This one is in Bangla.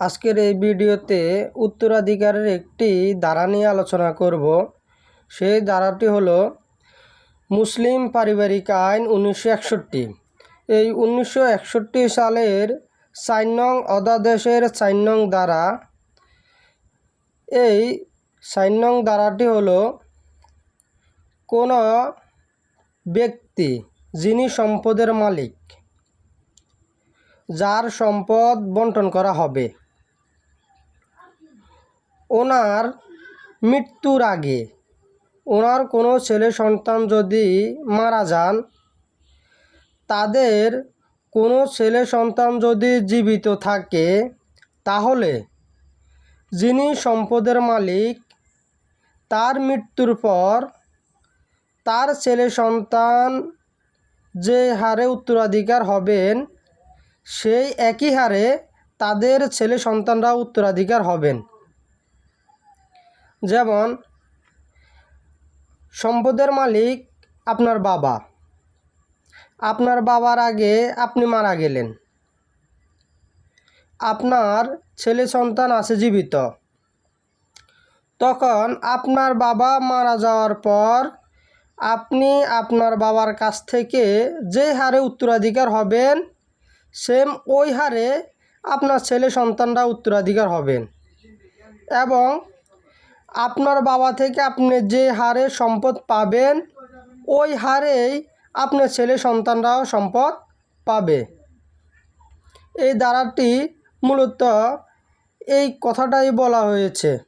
আজকের এই ভিডিওতে উত্তরাধিকারের একটি ধারা নিয়ে আলোচনা করব। সেই ধারাটি হলো মুসলিম পারিবারিক আইন উনিশশো একষট্টি। এই উনিশশো একষট্টি সালের চার নং অধ্যাদেশের চার নং ধারা। এই চার নং ধারাটি হলো কোনো ব্যক্তি যিনি সম্পদের মালিক, যার সম্পদ বন্টন করা হবে। ওনার মৃত্যুর আগে ওনার কোনো ছেলে সন্তান যদি মারা যান, তাদের কোনো ছেলে সন্তান যদি জীবিত থাকে, তাহলে যিনি সম্পদের মালিক, তার মৃত্যুর পর তার ছেলে সন্তান যে হারে উত্তরাধিকার হবেন, সেই একই হারে তাদের ছেলে সন্তানরা উত্তরাধিকার হবেন। যেমন, সম্পদের মালিক আপনার বাবা। আপনার বাবার আগে আপনি মারা গেলেন। আপনার ছেলে সন্তান আছে জীবিত। তখন আপনার বাবা মারা যাওয়ার পর আপনি আপনার বাবার কাছ থেকে যে হারে উত্তরাধিকার হবেন, সেম ওই হারে আপনার ছেলে সন্তানরা উত্তরাধিকার হবেন। এবং আপনার বাবা থেকে আপনি যে হারে সম্পদ পাবেন, ওই হারেই আপনার ছেলে সন্তানরাও সম্পদ পাবে। এই ধারাটি মূলত এই কথাটাই বলা হয়েছে।